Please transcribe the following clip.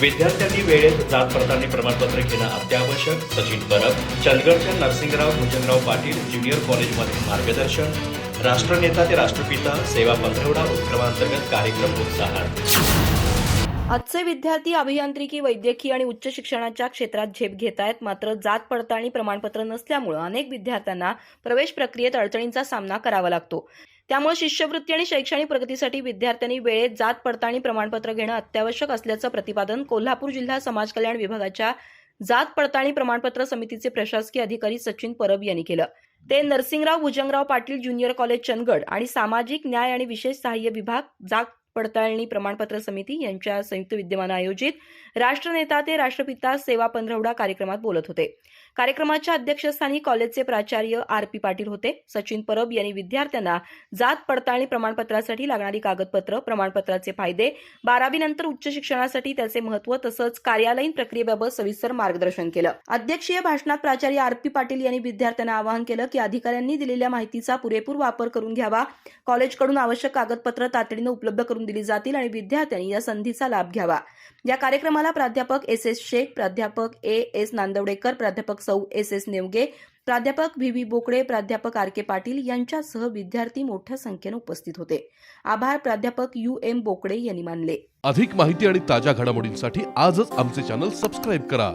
विद्यार्थ्यांनी वेळेत जात पडताळणी प्रमाणपत्र घेणं अत्यावश्यक. सचिन परब चंदगडच्या नरसिंगराव भुजंगराव पाटील ज्युनियर कॉलेजमध्ये मार्गदर्शन. राष्ट्रनेता ते राष्ट्रपिता सेवा पंधरवडा उपक्रमांतर्गत कार्यक्रम उत्साहात. आजचे विद्यार्थी अभियांत्रिकी वैद्यकीय आणि उच्च शिक्षणाच्या क्षेत्रात झेप घेत आहेत. मात्र जात पडताळणी प्रमाणपत्र नसल्यामुळे अनेक विद्यार्थ्यांना प्रवेश प्रक्रियेत अडचणींचा सामना करावा लागतो. त्यामुळे शिष्यवृत्ती आणि शैक्षणिक प्रगतीसाठी विद्यार्थ्यांनी वेळेत जात पडताळणी प्रमाणपत्र घेणं अत्यावश्यक असल्याचं प्रतिपादन कोल्हापूर जिल्हा समाज कल्याण विभागाच्या जात पडताळणी प्रमाणपत्र समितीचे प्रशासकीय अधिकारी सचिन परब यांनी केलं. ते नरसिंगराव भुजंगराव पाटील ज्युनियर कॉलेज चंदगड आणि सामाजिक न्याय आणि विशेष सहाय्य विभाग जात पडताळणी प्रमाणपत्र समिती यांच्या संयुक्त विद्यमानं आयोजित राष्ट्रनेता ते राष्ट्रपिता सेवा पंधरवडा कार्यक्रमात बोलत होते. कार्यक्रमाच्या अध्यक्षस्थानी कॉलेजचे प्राचार्य आर पी पाटील होते. सचिन परब यांनी विद्यार्थ्यांना जात पडताळणी प्रमाणपत्रासाठी लागणारी कागदपत्र प्रमाणपत्राचे फायदे बारावीनंतर उच्च शिक्षणासाठी त्याचे महत्त्व तसंच कार्यालयीन प्रक्रियेबाबत सविस्तर मार्गदर्शन केलं. अध्यक्षीय भाषणात प्राचार्य आर पी पाटील यांनी विद्यार्थ्यांना आवाहन केलं की अधिकाऱ्यांनी दिलेल्या माहितीचा पुरेपूर वापर करून घ्यावा. कॉलेजकडून आवश्यक कागदपत्र तातडीनं उपलब्ध करून दिली जातील आणि विद्यार्थ्यांनी या संधीचा लाभ घ्यावा. या कार्यक्रमाला प्राध्यापक एस एस शेख प्राध्यापक ए एस नांदवडेकर प्राध्यापक सौ एस एस नेवगे प्राध्यापक व्ही व्ही बोकडे प्राध्यापक आर के पाटील यांच्यासह विद्यार्थी मोठ्या संख्येनं उपस्थित होते. आभार प्राध्यापक यू एम बोकडे यांनी मानले. अधिक माहिती आणि ताज्या घडामोडींसाठी आजच आमचे चॅनल सबस्क्राईब करा.